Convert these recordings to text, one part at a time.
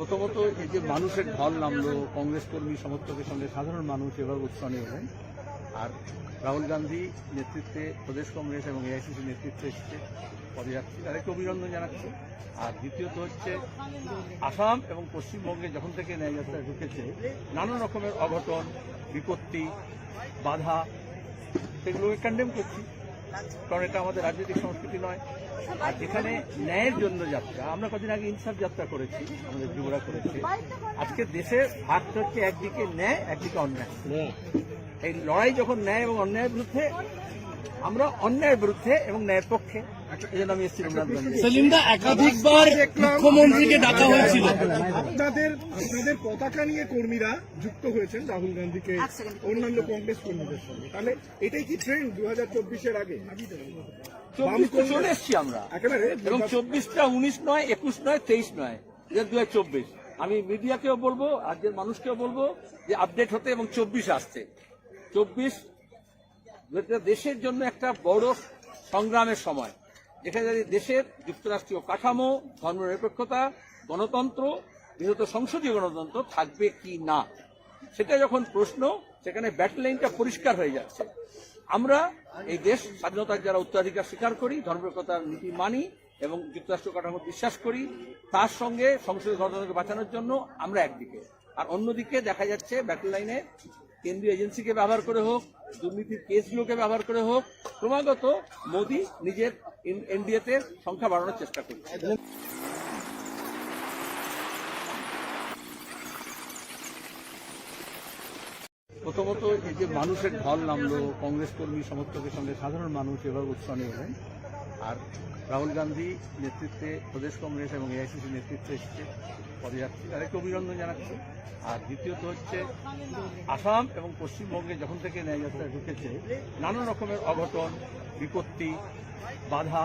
প্রথমত এই যে মানুষের ঢল নামলো, কংগ্রেস কর্মী সমর্থকের সঙ্গে সাধারণ মানুষ এবার উৎসাহ এলেন আর রাহুল গান্ধী নেতৃত্বে প্রদেশ কংগ্রেস এবং এআইসিসি নেতৃত্বে এসেছে পদযাত্রী। তাদেরকে অভিনন্দন জানাচ্ছি। আর দ্বিতীয়ত হচ্ছে, আসাম এবং পশ্চিমবঙ্গে যখন থেকে ন্যায়যাত্রা ঢুকেছে, নানা রকমের অঘটন, বিপত্তি, বাধা, সেগুলোকে কন্ডেম করছি। কারণ এটা আমাদের রাজনৈতিক সংস্কৃতি নয়। আর যেখানে ন্যায়ের জন্য যাত্রা আমরা কদিন আগে ইনসাফ যাত্রা করেছি আমাদের যুবরা করেছে। আজকে দেশের ভাগটা হচ্ছে একদিকে ন্যায় একদিকে অন্যায়। এই লড়াই যখন ন্যায় এবং অন্যায়ের বিরুদ্ধে আমরা অন্যায়ের বিরুদ্ধে এবং ন্যায়ের পক্ষে। এই আমি এসেছি সেলিমদা একাধিকবার মুখ্যমন্ত্রীকে ডাকা হয়েছিল। আপনাদের আপনাদের পতাকা নিয়ে কর্মীরা যুক্ত হয়েছেন রাহুল গান্ধীকে অন্যান্য কংগ্রেস কর্মীদের সঙ্গে। তাহলে এটাই কি ট্রেন্ড দু হাজার চব্বিশের আগে? চলে এসছি আমরা। একেবারে এবং চব্বিশটা উনিশ নয় একুশ নয় তেইশ নয় দু হাজার চব্বিশ। আমি মিডিয়াকেও বলব রাজ্যের মানুষকেও বলব যে আপডেট হতে এবং চব্বিশ আসছে। চব্বিশ দেশের জন্য একটা বড় সংগ্রামের সময়। যেখানে দেশের যুক্তরাষ্ট্রীয় কাঠামো, ধর্মনিরপেক্ষতা, গণতন্ত্র বিশেষত সংসদীয় গণতন্ত্র থাকবে কি না? সেটা যখন প্রশ্ন, সেখানে ব্যাটল লাইনটা পরিষ্কার হয়ে যাচ্ছে। আমরা এই দেশ স্বাধীনতার যারা উত্তরাধিকার স্বীকার করি, ধর্মনিরপেক্ষতার নীতি মানি এবং যুক্তরাষ্ট্র কাঠামো বিশ্বাস করি, তার সঙ্গে সংসদীয় গণতন্ত্রকে বাঁচানোর জন্য আমরা একদিকে। আর অন্যদিকে দেখা যাচ্ছে ব্যাটল লাইনে কেন্দ্রীয় এজেন্সিকে ব্যবহার করে হোক দুর্নীতির কেসগুলোকে ব্যবহার করে হোক, ক্রমাগত মোদি নিজের এনডিএতে সংখ্যা বাড়ানোর চেষ্টা করছে। প্রথমত এই যে মানুষের ঢল নামলো, কংগ্রেস কর্মী সমর্থকের সঙ্গে সাধারণ মানুষ এবার উৎসাহ নিয়ে আর রাহুল গান্ধী নেতৃত্বে প্রদেশ কংগ্রেস এবং এআইসিসি নেতৃত্বে এসেছে পদযাত্রী। তাদেরকে অভিনন্দন জানাচ্ছি। আর দ্বিতীয়ত হচ্ছে, আসাম এবং পশ্চিমবঙ্গে যখন থেকে ন্যায়যাত্রা ঢুকেছে, নানা রকমের অঘটন, বিপত্তি, বাধা,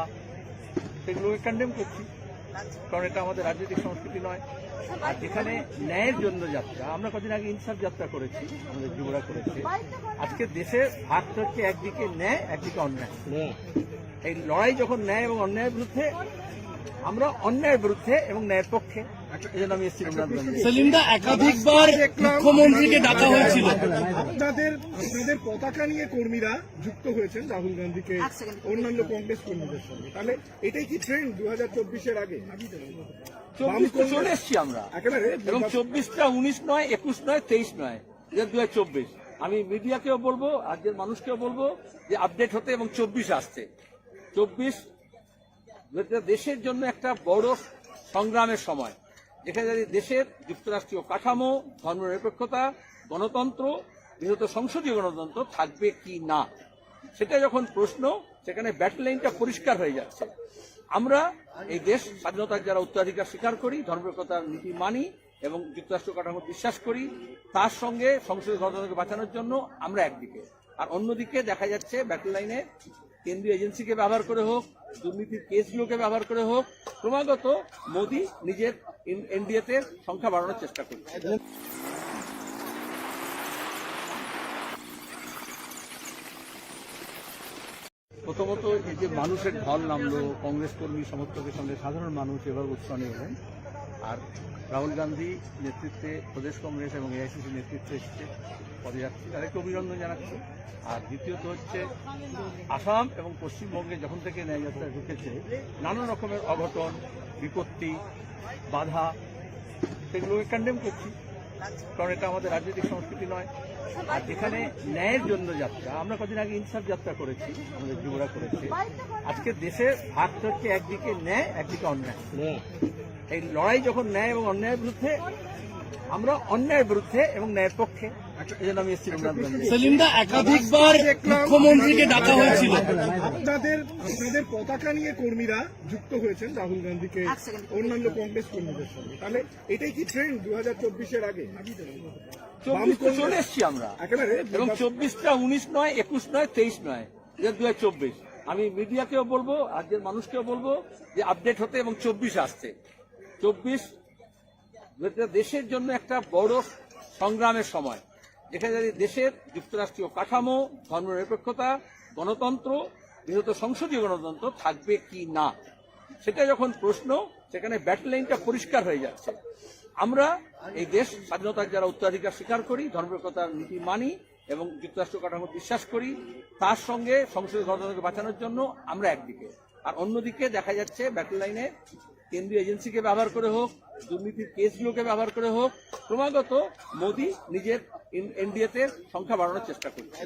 সেগুলোকে কন্ডেম করছি। কারণ এটা আমাদের রাজনৈতিক সংস্কৃতি নয়। আর এখানে ন্যায়ের জন্য যাত্রা, আমরা কদিন আগে ইনসাফ যাত্রা করেছি, আমাদের যুবরা করেছে। আজকে দেশের ভাগটা হচ্ছে একদিকে ন্যায়, একদিকে অন্যায়। এই লড়াই যখন ন্যায় এবং অন্যায়ের বিরুদ্ধে আমরা অন্যায়ের বিরুদ্ধে এবং ন্যায়ের পক্ষে। আমি সেলিমদা একাধিকবার মুখ্যমন্ত্রীকে ডাকা হয়েছিল। আপনাদের আপনাদের পতাকা নিয়ে কর্মীরা যুক্ত হয়েছেন রাহুল গান্ধীকে অন্যান্য কংগ্রেস কর্মীদের সঙ্গে। তাহলে এটাই কি ট্রেন্ড দু হাজার চব্বিশের আগে? চব্বিশ চলে এসছি আমরা। একেবারে এবং চব্বিশটা উনিশ নয় একুশ নয় তেইশ নয় দু হাজার চব্বিশ। আমি মিডিয়াকেও বলব রাজ্যের মানুষকেও বলব যে আপডেট হতে এবং চব্বিশ আসছে চব্বিশ দেশের জন্য একটা বড় সংগ্রামের সময়। যেখানে যদি দেশের যুক্তরাষ্ট্রীয় কাঠামো, ধর্মনিরপেক্ষতা, গণতন্ত্র বিশেষত সংসদীয় গণতন্ত্র থাকবে কি না? সেটা যখন প্রশ্ন, সেখানে ব্যাটল লাইনটা পরিষ্কার হয়ে যাচ্ছে। আমরা এই দেশ স্বাধীনতার যারা উত্তরাধিকার স্বীকার করি, ধর্মনিরপেক্ষতার নীতি মানি এবং যুক্তরাষ্ট্র কাঠামো বিশ্বাস করি, তার সঙ্গে সংসদীয় গণতন্ত্রকে বাঁচানোর জন্য আমরা একদিকে। আর অন্যদিকে দেখা যাচ্ছে ব্যাটল লাইনে কেন্দ্রীয় এজেন্সিকে ব্যবহার করে হোক, দুর্নীতির কেসগুলোকে ব্যবহার করে হোক, ক্রমাগত মোদী নিজের এনডিএতে সংখ্যা বাড়ানোর চেষ্টা করছে। প্রথমত এই যে মানুষের ঢল নামলো, কংগ্রেস কর্মী সমর্থকের সঙ্গে সাধারণ মানুষ এবার উৎসাহ এলেন। আর রাহুল গান্ধী নেতৃত্বে প্রদেশ কংগ্রেস এবং এআইসিসি নেতৃত্বে এসেছে পদযাত্রী। তাদেরকে অভিনন্দন জানাচ্ছি। আর দ্বিতীয়ত হচ্ছে আসাম এবং পশ্চিমবঙ্গে যখন থেকে ন্যায়যাত্রা ঢুকেছে, নানা রকমের অঘটন, বিপত্তি, বাধা সেগুলোকে কন্ডেম করছি। কারণ এটা আমাদের রাজনৈতিক সংস্কৃতি নয়। আর যেখানে ন্যায়ের জন্য যাত্রা, আমরা কদিন আগে ইনসাফ যাত্রা করেছি, আমাদের যুবরা করেছে। আজকে দেশের ভাগটা হচ্ছে একদিকে ন্যায়, একদিকে অন্যায়। এই লড়াই যখন ন্যায় এবং অন্যায়ের বিরুদ্ধে আমরা অন্যায়ের বিরুদ্ধে এবং ন্যায়ের পক্ষে। আমি সেলিমদা একাধিকবার মুখ্যমন্ত্রীকে ডাকা হয়েছিল। আপনাদের আপনাদের পতাকা নিয়ে কর্মীরা যুক্ত হয়েছেন রাহুল গান্ধীকে অন্যান্য কংগ্রেস কর্মীদের সঙ্গে। তাহলে এটাই কি ট্রেন্ড দু হাজার চব্বিশের আগে? চব্বিশ চলে এসছি আমরা। একেবারে এবং চব্বিশটা উনিশ নয় একুশ নয় তেইশ নয় দু হাজার চব্বিশ। আমি মিডিয়াকেও বলব রাজ্যের মানুষকেও বলব যে আপডেট হতে এবং চব্বিশ আসছে চব্বিশ দেশের জন্য একটা বড় সংগ্রামের সময়। যেখানে দেশের যুক্তরাষ্ট্রীয় কাঠামো, ধর্মনিরপেক্ষতা, গণতন্ত্র বিশেষত সংসদীয় গণতন্ত্র থাকবে কি না, সেটা যখন প্রশ্ন, সেখানে ব্যাটল লাইনটা পরিষ্কার হয়ে যাচ্ছে। আমরা এই দেশ স্বাধীনতার যারা উত্তরাধিকার স্বীকার করি ধর্মকতার নীতি মানি এবং যুক্তরাষ্ট্র কাঠামো বিশ্বাস করি, তার সঙ্গে সংসদীয় গণতন্ত্রকে বাঁচানোর জন্য আমরা একদিকে। আর অন্যদিকে দেখা যাচ্ছে ব্যাটল লাইনে কেন্দ্রীয় এজেন্সিকে ব্যবহার করে হোক, দুর্নীতির কেসগুলোকে ব্যবহার করে হোক, ক্রমাগত মোদী নিজের এনডিএতে সংখ্যা বাড়ানোর চেষ্টা করছে